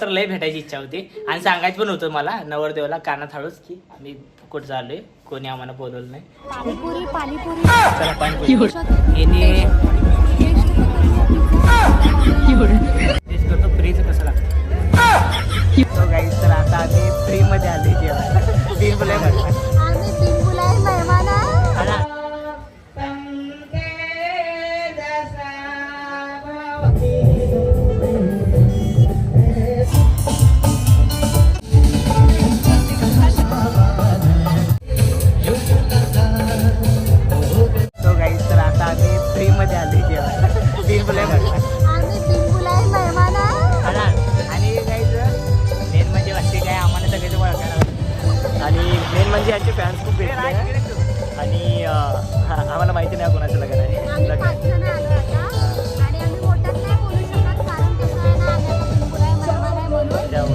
तर लय भेटायची इच्छा होती. आणि सांगायचं पण होतं मला नवरदेवाला कानात हळूच की आम्ही कुठं चाललोय? कोणी आम्हाला बोलवलं नाही. पाणीपुरी पाणीपुरी. चला पाणीपुरी. याने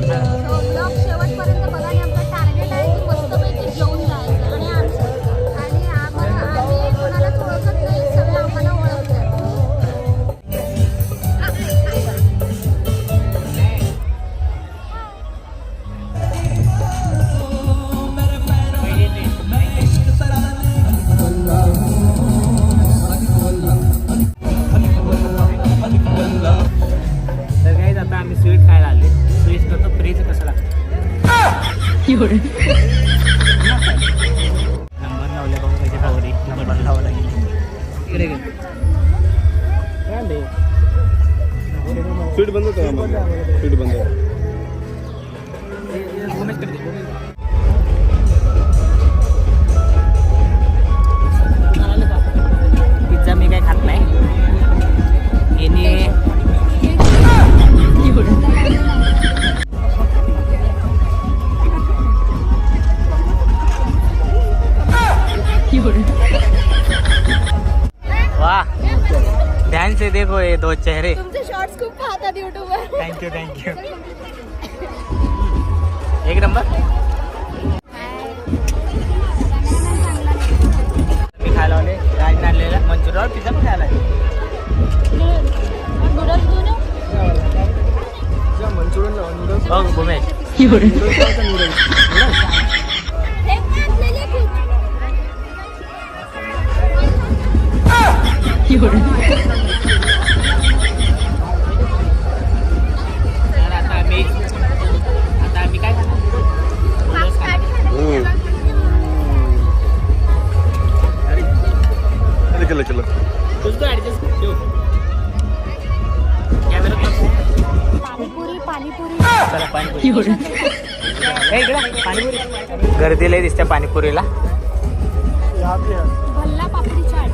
म्हणून नंबर लावले बघा कसे पावरी नंबर लावा लागेल. इकडे आले? स्वीट बंद स्वीट बंद ध्यान से देखो ये दो चेहरे। तुमचे शॉर्ट्स खूप पाहतात युट्यूबवर थँक्यू थँक्यू एक नंबर। मी खायला आले राज आणलेला मंचुरियन पिझ्झा पण खायला? मंचुरियन नूडल्स बघ भूमेश नूडल्स चला चला चला तुझं ऍडजस्ट ठेव. कॅमेरा पाणीपुरी पाणीपुरी. चला पाणीपुरी. ए, इकडे. पाणीपुरी. गर्दी लय दिसते पाणीपुरीला. भल्ला पापडी चाट.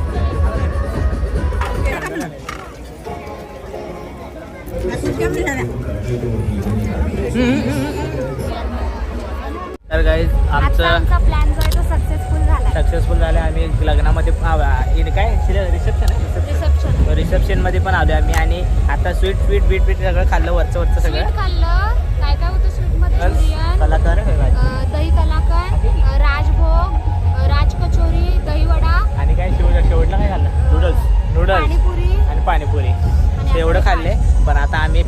तर गाईज आमचं आमचा प्लॅन आम्ही लग्नामध्ये काय? रिसेप्शन आहे? रिसेप्शन रिसेप्शनमध्ये पण आलो आम्ही आणि आता स्वीट स्वीट बीट बीट सगळं खाल्लं वरचं वरचं स्वीट सगळं खाल्लं. काय काय होतं कलाकार दही कलाकंद अ, राजभोग राज कचोरी दही वडा. आणि काय शेवट शेवटला काय खाल्लं? Noodles noodles panipuri. आणि पाणीपुरी. एवढं खाल्ले पण आता आम्ही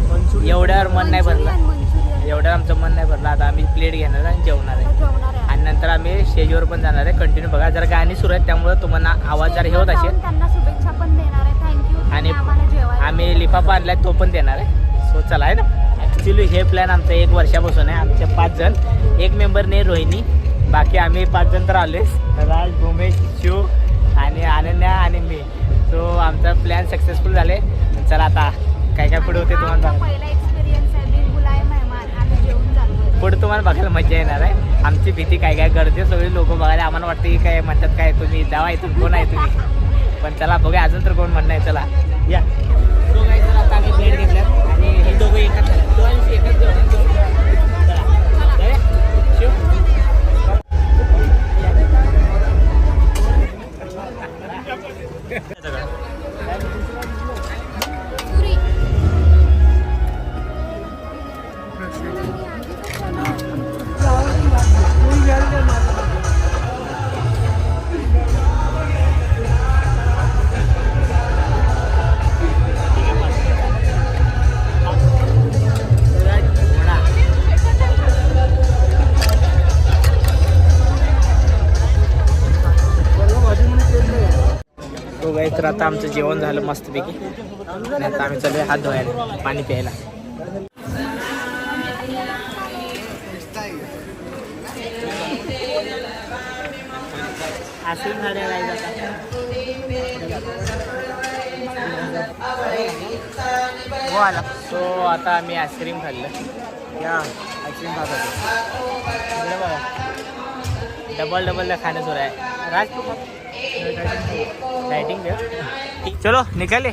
एवढ्यावर मन नाही भरलं. एवढं आमचं मन नाही भरलं. आता आम्ही प्लेट घेणार आणि जेवणार आहे जेवणार आहे आणि नंतर आम्ही स्टेजवर पण जाणार आहे. कंटिन्यू बघा. जर गाणी सुरू आहेत त्यामुळे तुम्हाला आवाज जर हे होत असेल. त्यांना शुभेच्छा पण देणार आहे. थँक्यू आणि आम्ही लिफाफा आणलाय तो पण देणार आहे. सो चला आहे ना? ॲक्च्युली हे प्लॅन आमचा एक वर्षापासून आहे. आमचे पाच जण. एक मेंबर नाही रोहिणी. बाकी आम्ही पाच जण तर आलोय राज भूमेश शिव आणि अनन्या आणि मी. सो आमचा प्लॅन सक्सेसफुल झाले चला आता काय काय पुढे होते तुम्हाला पुढे तुम्हाला बघायला मजा येणार आहे. आमची भीती काय काय करते सगळे लोक बघायला आम्हाला वाटतं की काय म्हणतात काय तुम्ही जावा इथून कोण आहे तुम्ही? पण चला बघूया अजून तर कोण म्हणणं आहे चला. या. तो आता आम्ही प्लेट घेतल्यात आणि हे दोघं एकच एकच तर आता आमचं जेवण झालं मस्तपैकी. आणि आता आम्ही चालू हात धुवायला पाणी प्यायला. हो आला. सो आता आम्ही आईस्क्रीम खाल्लं. या आईस्क्रीम खात होतो. बघा डबल डबल खाणं सुरू आहे. राज तू लाइटिंग हो चलो निकले.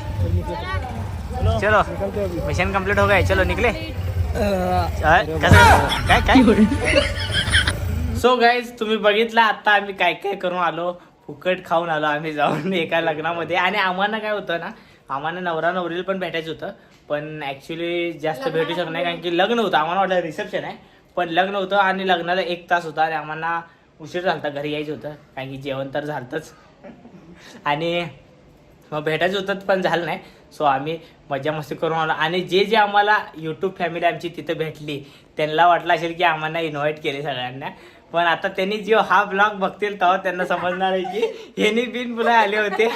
चलो मिशन कंप्लीट हो गए चलो निकले. काय काय? सो गाईज तुम्ही बघितलं आता आम्ही काय काय करून आलो? फुकट खाऊन आलो आम्ही जाऊन एका लग्नामध्ये. आणि आम्हाला काय होतं ना आम्हाला नवरा नवरीला पण भेटायचं होतं. पण ऍक्च्युली जास्त भेटू शकत नाही कारण की लग्न होतं. आम्हाला वाटलं रिसेप्शन आहे. पण लग्न होतं आणि लग्नाला एक तास होता आणि आम्हाला उशीर झाला होता घरी यायचं होतं. कारण की जेवण तर झालतंच. आणि मग भेटायचं होतं पण झालं नाही. सो आम्ही मजा मस्ती करून आलो. आणि जे जे आम्हाला यूट्यूब फॅमिली आमची तिथं भेटली त्यांना वाटलं असेल की आम्हाला इन्व्हाइट केले सगळ्यांना. पण आता त्यांनी जो हा ब्लॉग बघतील तेव्हा त्यांना समजणार आहे की यांनी बिन बुला आले होते.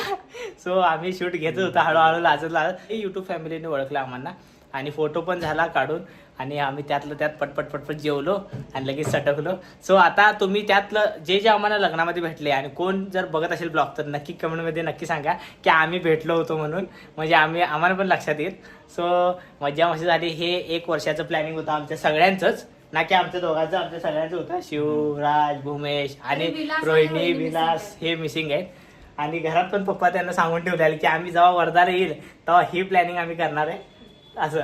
सो आम्ही शूट घेत होतो हळूहळू लाजत लाजत यूट्यूब फॅमिलीने ओळखलं आम्हाला. आणि फोटो पण झाला काढून आणि आम्ही त्यातलं त्यात पटपट पटपट जेवलो आणि लगेच सटकलो. सो आता तुम्ही त्यातलं जे जे आम्हाला लग्नामध्ये भेटले आणि कोण जर बघत असेल ब्लॉग तर नक्की कमेंटमध्ये नक्की सांगा की आम्ही भेटलो होतो म्हणून. म्हणजे आम्ही आम्हाला पण लक्षात येईल. सो मजा मस्ती झाली. हे एक वर्षाचं प्लॅनिंग होतं आमच्या सगळ्यांचंच. ना की आमच्या दोघांचं आमच्या सगळ्यांचं होतं. शिवराज भूमेश आणि रोहिणी विलास. हे मिसिंग आहेत. आणि घरात पण पप्पा त्यांना सांगून ठेवले की आम्ही जेव्हा वर्धाला येईल तेव्हा ही प्लॅनिंग आम्ही करणार आहे. असं.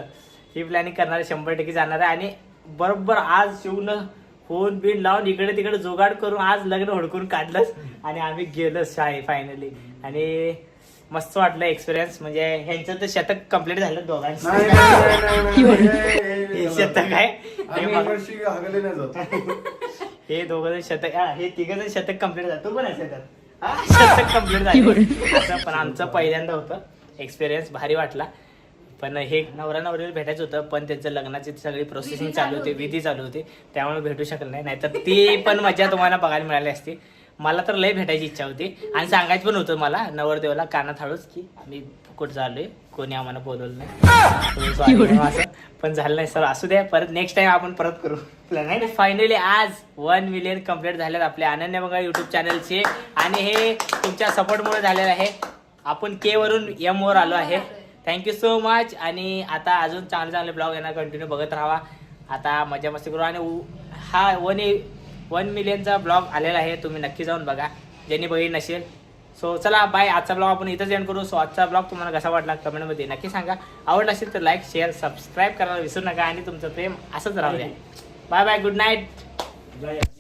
ही प्लॅनिंग करणार आहे शंभर टक्के जाणार आहे. आणि बरोबर आज शिवनं फोन बिन लावून इकडे तिकडे जुगाड करून आज लग्न हुडकून काढलंच आणि आम्ही गेलो शाळे फायनली आणि मस्त वाटलं एक्सपिरियन्स म्हणजे ह्यांचं तर शतक कंप्लीट झालं दोघांचं. हे शतक आहे. हे. हे दोघं जण शतक हा, तिघ जण शतक कंप्लीट झालं. तू पण हा, शतक कंप्लीट झालं. पण आमचं पहिल्यांदा होतं. एक्सपिरियन्स भारी वाटला. पण हे नवरा नवरीला भेटायचं होतं पण त्यांचं लग्नाची सगळी प्रोसेसिंग चालू होती. विधी चालू होती. त्यामुळे भेटू शकलं नाही नाहीतर ती पण मजा तुम्हाला बघायला मिळाली असती. मला तर लय भेटायची इच्छा होती. आणि सांगायचं पण होतं मला नवरदेवाला कानात हाडूच की आम्ही फुकट झालोय कोणी आम्हाला बोलवलं नाही. असं. पण झालं नाही सर असू द्या परत नेक्स्ट टाइम आपण परत करू. प्लॅन फायनली आज वन मिलियन कंप्लीट झालेत आपले अनन्य बघा युट्यूब चॅनलचे आणि हे तुमच्या सपोर्टमुळे झालेलं आहे. आपण के वरून एम वर आलो आहे. थँक्यू सो मच आणि आता अजून चांगले चांगले ब्लॉग येणार कंटिन्यू बघत राहा आता मजा मस्ती करू आणि हा वन वन मिलियनचा ब्लॉग आलेला आहे. तुम्ही नक्की जाऊन बघा. ज्यांनी बघितलं नसेल. सो चला बाय आजचा ब्लॉग आपण इथंच एंड करू. सो आजचा ब्लॉग तुम्हाला कसा वाटला कमेंटमध्ये नक्की सांगा. आवडला असेल तर लाईक शेअर सबस्क्राईब करायला विसरू नका. आणि तुमचं प्रेम असंच राहू द्या. Bye bye good night